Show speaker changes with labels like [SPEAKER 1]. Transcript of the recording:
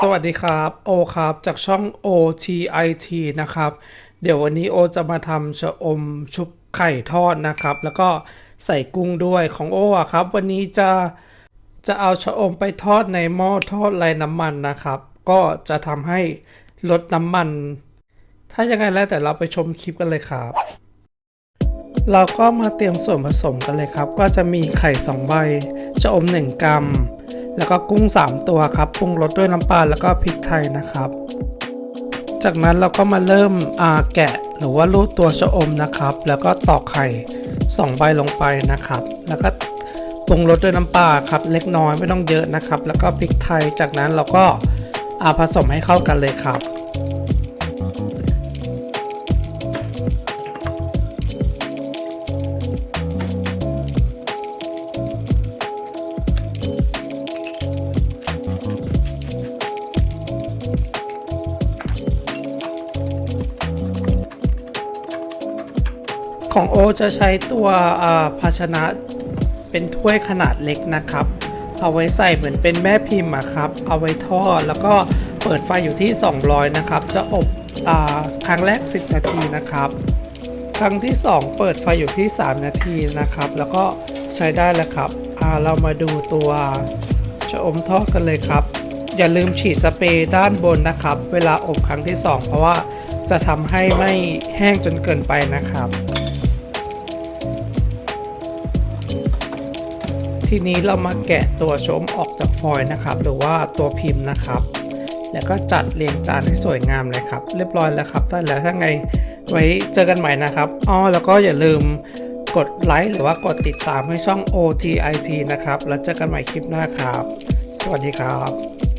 [SPEAKER 1] สวัสดีครับโอครับจากช่อง OTIT นะครับ เดี๋ยววันนี้โอจะมาทำชะอมชุบไข่ทอดนะครับ แล้วก็ใส่กุ้งด้วยของโออะครับ วันนี้จะจะเอาชะอมไปทอดในหม้อทอดไร้น้ำมันนะครับ ก็จะทำให้ลดน้ำมัน ถ้ายังไงแล้วแต่เราไปชมคลิปกันเลยครับ เราก็มาเตรียมส่วนผสมกันเลยครับ ก็จะมีไข่ 2 ใบชะอม 1กรัม แล้วก็กุ้ง 3 ตัวครับปรุงรสด้วยน้ำปลาแล้วก็พริกไทยนะครับ จากนั้นเราก็มาเริ่มอาแกะหรือว่ารูดตัวชะอมนะครับ แล้วก็ตอกไข่2ใบลงไปนะครับ แล้วก็ปรุงรสด้วยน้ำปลาครับเล็กน้อยไม่ต้องเยอะนะครับ แล้วก็พริกไทยจากนั้นเราก็อาผสมให้เข้ากันเลยครับ ของโอจะใช้ตัวภาชนะเป็นถ้วยขนาดเล็กนะครับ เอาไว้ใส่เหมือนเป็นแม่พิมพ์อะครับ เอาไว้ทอดแล้วก็เปิดไฟอยู่ที่ 200 นะครับ จะอบอครั้งแรก 10 นาทีนะครับ ครั้งที่ 2 เปิดไฟอยู่ที่ 3 นาทีนะครับ แล้วก็ใช้ได้แล้วครับเรามาดูตัวชะอมทอดกันเลยครับ อย่าลืมฉีดสเปรย์ด้านบนนะครับ เวลาอบครั้งที่ 2 เพราะว่าจะทำให้ไม่แห้งจนเกินไปนะครับ ทีนี้เรามาแกะตัวชมออกจากฟอยล์นะครับ หรือว่าตัวพิมพ์นะครับ แล้วก็จัดเรียงจานให้สวยงามเลยครับ เรียบร้อยแล้วครับได้แล้วถ้าไงไว้เจอกันใหม่นะครับอ๋อแล้วก็อย่าลืมกดไลค์หรือว่ากดติดตามให้ช่อง OTIT นะครับ แล้วเจอกันใหม่คลิปหน้าครับ สวัสดีครับ